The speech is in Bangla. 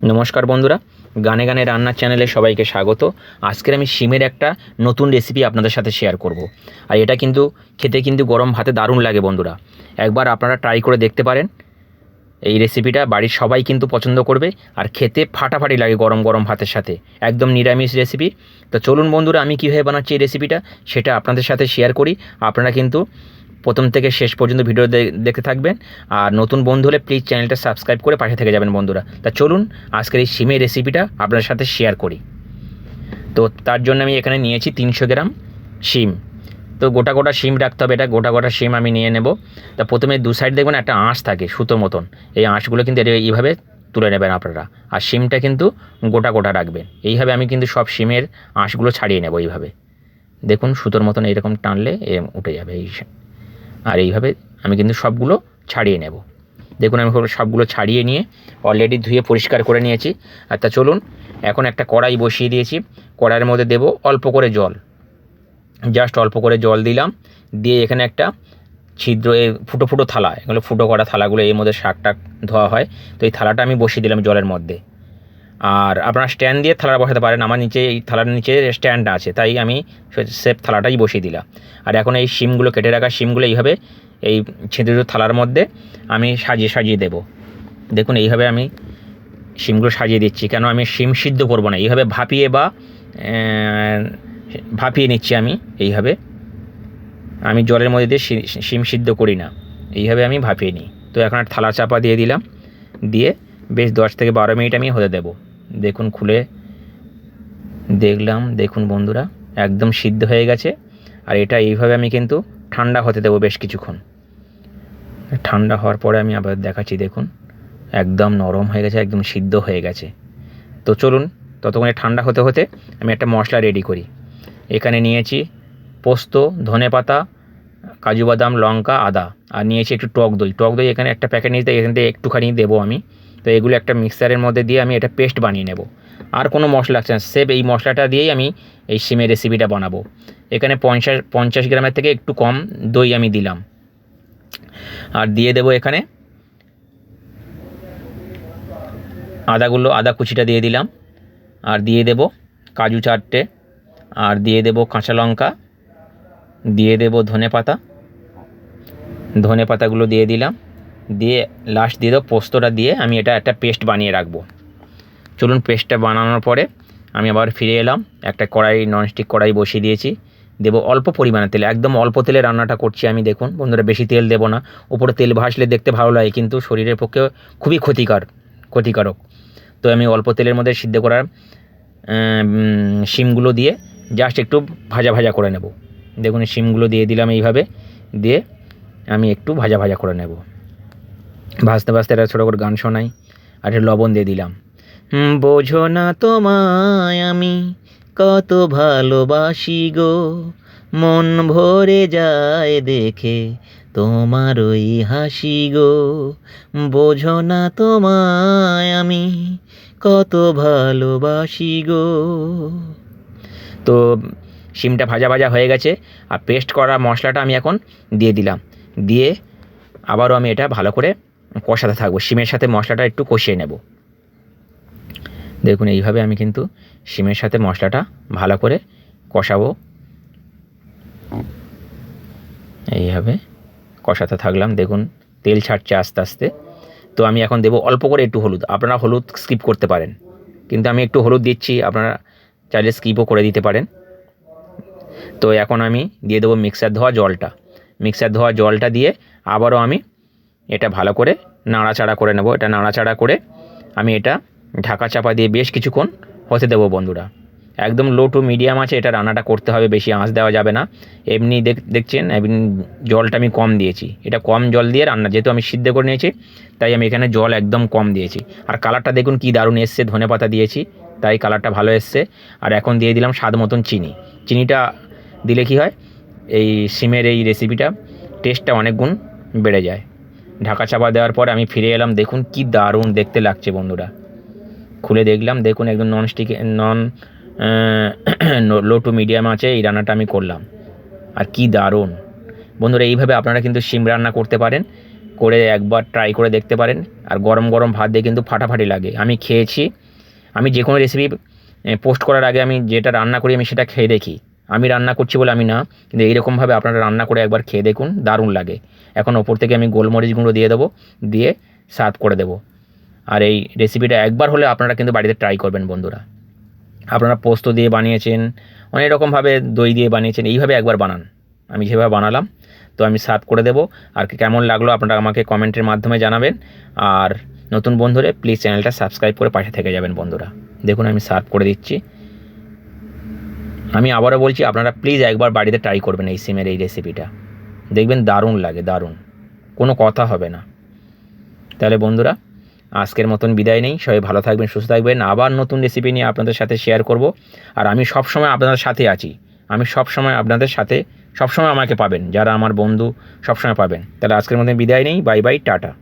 নমস্কার বন্ধুরা, গানে গানে রান্নার চ্যানেলে সবাইকে স্বাগত। আজকের আমি শিমের একটা নতুন রেসিপি আপনাদের সাথে শেয়ার করব। আর এটা কিন্তু খেতে কিন্তু গরম ভাতে দারুণ লাগে বন্ধুরা। একবার আপনারা ট্রাই করে দেখতে পারেন। এই রেসিপিটা বাড়ির সবাই কিন্তু পছন্দ করবে আর খেতে ফাটাফাটি লাগে গরম গরম ভাতের সাথে। একদম নিরামিষ রেসিপি তো চলুন বন্ধুরা, আমি কীভাবে বানাচ্ছি এই রেসিপিটা সেটা আপনাদের সাথে শেয়ার করি। আপনারা কিন্তু প্রথম থেকে শেষ পর্যন্ত ভিডিও দেখতে থাকবেন। আর নতুন বন্ধু হলে প্লিজ চ্যানেলটা সাবস্ক্রাইব করে পাশে থেকে যাবেন বন্ধুরা। তা চলুন, আজকের এই সিমের রেসিপিটা আপনার সাথে শেয়ার করি। তো তার জন্য আমি এখানে নিয়েছি তিনশো গ্রাম শিম। তো গোটা গোটা শিম রাখতে হবে, এটা গোটা গোটা শিম আমি নিয়ে নেব। তা প্রথমে দু সাইড দেখবেন একটা আঁশ থাকে, সুতো মতন। এই আঁশগুলো কিন্তু এইভাবে তুলে নেবেন আপনারা। আর শিমটা কিন্তু গোটা গোটা রাখবেন। এইভাবে আমি কিন্তু সব শিমের আঁশগুলো ছাড়িয়ে নেব এইভাবে। দেখুন সুতোর মতন এরকম টানলে এরম উঠে যাবে এই আর এইভাবে আমি কিন্তু সবগুলো ছাড়িয়ে নেব। দেখুন, আমি সবগুলো ছাড়িয়ে নিয়ে অলরেডি ধুয়ে পরিষ্কার করে নিয়েছি। তা চলুন, এখন একটা কড়াই বসিয়ে দিয়েছি। কড়াইয়ের মধ্যে দেব অল্প করে জল। জাস্ট অল্প করে জল দিলাম। দিয়ে এখানে একটা ছিদ্র, এ ফুটো ফুটো থালা, এগুলো ফুটো করা থালাগুলো এর মধ্যে শাক টাক ধোয়া হয়। তো এই থালাটা আমি বসিয়ে দিলাম জলের মধ্যে। আর আপনারা স্ট্যান্ড দিয়ে থালা বসাতে পারেন। আমার নিচে এই থালার নিচে স্ট্যান্ড আছে, তাই আমি সেফ থালাটাই বসিয়ে দিলাম। আর এখন এই সিমগুলো কেটে রাখা সিমগুলো এইভাবে এই ছিদ্র থালার মধ্যে আমি সাজিয়ে সাজিয়ে দেব। দেখুন, এইভাবে আমি শিমগুলো সাজিয়ে দিচ্ছি। কেন? আমি শিম সিদ্ধ করব না। এইভাবে ভাপিয়ে বা ভাপিয়ে নিচ্ছি আমি এইভাবে। আমি জলের মধ্যে দিয়ে শিম সিদ্ধ করি না। এইভাবে আমি ভাপিয়ে নিই। তো এখন আর থালা চাপা দিয়ে দিলাম। দিয়ে বেশ দশ থেকে বারো মিনিট আমি হতে দেবো। দেখুন খুলে। দেখলাম, দেখুন বন্ধুরা, একদম সিদ্ধ হয়ে গেছে। আর এটা এইভাবে আমি কিন্তু ঠান্ডা হতে দেবো বেশ কিছুক্ষণ। ঠান্ডা হওয়ার পরে আমি আবার দেখাচ্ছি, দেখুন। একদম নরম হয়ে গেছে, একদম সিদ্ধ হয়ে গেছে। তো চলুন, ততক্ষণে ঠান্ডা হতে হতে আমি একটা মশলা রেডি করি। এখানে নিয়েছি পোস্ত, ধনে পাতা, কাজু বাদাম, লঙ্কা, আদা। আর নিয়েছি একটু টক দই। টক দই এখানে একটা প্যাকেট নিতে এখান থেকে একটুখানি দেবো আমি। তো এগুলো একটা মিক্সারের মধ্যে দিয়ে আমি এটা পেস্ট বানিয়ে নেব। আর কোনো মশলা লাগছে না সেভ এই মশলাটা দিয়েই আমি এই সিমের রেসিপিটা বানাবো। এখানে পঞ্চাশ পঞ্চাশ গ্রামের থেকে একটু কম দই আমি দিলাম। আর দিয়ে দেবো এখানে আদাগুলো, আদা কুচিটা দিয়ে দিলাম। আর দিয়ে দেব কাজু চারটে। আর দিয়ে দেব কাঁচা লঙ্কা। দিয়ে দেব ধনে পাতা ধনে পাতাগুলো দিয়ে দিলাম। দিয়ে লাস্ট দিয়ে দেবো পোস্তটা দিয়ে আমি এটা একটা পেস্ট বানিয়ে রাখব। চলুন পেস্টটা বানানোর পরে আমি আবার ফিরে এলাম, একটা কড়াই ননস্টিক কড়াই বসিয়ে দিয়েছি। দেবো অল্প পরিমাণে তেল, একদম অল্প তেলে রান্নাটা করছি আমি, দেখুন। বন্ধুরা, বেশি তেল দেবো না। উপরে তেল ভাসলে দেখতে ভালো লাগে, কিন্তু শরীরের পক্ষে খুবই ক্ষতিকর, ক্ষতিকারক। তো আমি অল্প তেলের মধ্যে সিদ্ধ করার শিমগুলো দিয়ে জাস্ট একটু ভাজা ভাজা করে নেব। দেখুন, শিমগুলো দিয়ে দিলাম এইভাবে, দিয়ে আমি একটু ভাজা ভাজা করে নেব। ভাজতে ভাজতে একটা ছোটো করে গান শোনাই আর একটু লবণ দিয়ে দিলাম। বোঝো না তোমায় আমি কত ভালোবাসি গো। মন ভরে যায় দেখে তোমার ওই হাসি গো। বোঝো না তোমায় আমি কত ভালোবাসি গো। তো শিমটা ভাজা ভাজা হয়ে গেছে আর পেস্ট করা মশলাটা আমি এখন দিয়ে দিলাম। দিয়ে আবারও আমি এটা ভালো করে কষাতে থাকব। শিমের সাথে মশলাটা একটু কষিয়ে নেব। দেখুন, এইভাবে আমি কিন্তু শিমের সাথে মশলাটা ভালো করে কষাবো। এইভাবে কষাতে থাকলাম। দেখুন, তেল ছাড়ছে আস্তে আস্তে। তো আমি এখন দেবো অল্প করে একটু হলুদ। আপনারা হলুদ স্কিপ করতে পারেন। কিন্তু আমি একটু হলুদ দিচ্ছি, আপনারা চাইলে স্কিপও করে দিতে পারেন। তো এখন আমি দিয়ে দেবো মিক্সার ধোয়া জলটা। মিক্সার ধোয়া জলটা দিয়ে আবারও আমি এটা ভালো করে নাড়াচাড়া করে নেব। এটা নাড়াচাড়া করে আমি এটা ঢাকা চাপা দিয়ে বেশ কিছুক্ষণ হতে দেবো বন্ধুরা। একদম লো টু মিডিয়াম আছে, এটা রান্নাটা করতে হবে, বেশি আঁচ দেওয়া যাবে না। এমনি দেখ, দেখছেন, এমনি জলটা আমি কম দিয়েছি। এটা কম জল দিয়ে রান্না, যেহেতু আমি সিদ্ধ করে নিয়েছি, তাই আমি এখানে জল একদম কম দিয়েছি। আর কালারটা দেখুন কি দারুণ এসছে, ধনে পাতা দিয়েছি, তাই কালারটা ভালো এসছে। আর এখন দিয়ে দিলাম স্বাদ মতন চিনি। চিনিটা দিলে কি হয়, এই সিমের এই রেসিপিটা টেস্টটা অনেক গুণ বেড়ে যায়। ঢাকা চাপা দেওয়ার পর আমি ফিরে এলাম। দেখুন কি দারুণ দেখতে লাগছে বন্ধুরা। খুলে দেখলাম, দেখুন একদম non stick non low to medium আছে, এই রান্নাটা আমি করলাম। আর কি দারুণ। বন্ধুরা, এইভাবে আপনারা কিন্তু শিম রান্না করতে পারেন, করে একবার ট্রাই করে দেখতে পারেন। আর গরম গরম ভাত দিয়ে কিন্তু ফাটাফাটি লাগে। আমি খেয়েছি। আমি যে কোনো রেসিপি পোস্ট করার আগে আমি যেটা রান্না করি আমি সেটা খেয়ে দেখি। আমি রান্না করছি বলে আমি না, কিন্তু এইরকমভাবে আপনারা রান্না করে একবার খেয়ে দেখুন, দারুণ লাগে। এখন ওপর থেকে আমি গোলমরিচ গুঁড়ো দিয়ে দেবো, দিয়ে সার্ভ করে দেবো। আর এই রেসিপিটা একবার হলে আপনারা কিন্তু বাড়িতে ট্রাই করবেন বন্ধুরা। আপনারা পোস্ত দিয়ে বানিয়েছেন, অনেক রকমভাবে দই দিয়ে বানিয়েছেন, এইভাবে একবার বানান। আমি যেভাবে বানালাম, তো আমি সার্ভ করে দেবো। আর কেমন লাগল আপনারা আমাকে কমেন্টের মাধ্যমে জানাবেন। আর নতুন বন্ধুরে, প্লিজ চ্যানেলটা সাবস্ক্রাইব করে পাশে থেকে যাবেন বন্ধুরা। দেখুন, আমি সার্ভ করে দিচ্ছি। আমি আবারও বলছি, আপনারা প্লিজ একবার বাড়িতে ট্রাই করবেন এই সিমের এই রেসিপিটা দেখবেন দারুণ লাগে, দারুণ। কোনো কথা হবে না। তাহলে বন্ধুরা, আজকের মতন বিদায় নেই। সবাই ভালো থাকবেন, সুস্থ থাকবেন। আবার নতুন রেসিপি নিয়ে আপনাদের সাথে শেয়ার করব। আর আমি সব সময় আপনাদের সাথে আছি। আমি সব সময় আপনাদের সাথে সব সময় আমাকে পাবেন। যারা আমার বন্ধু সব সময় পাবেন। তাহলে আজকের মতন বিদায় নেই। Bye bye tata.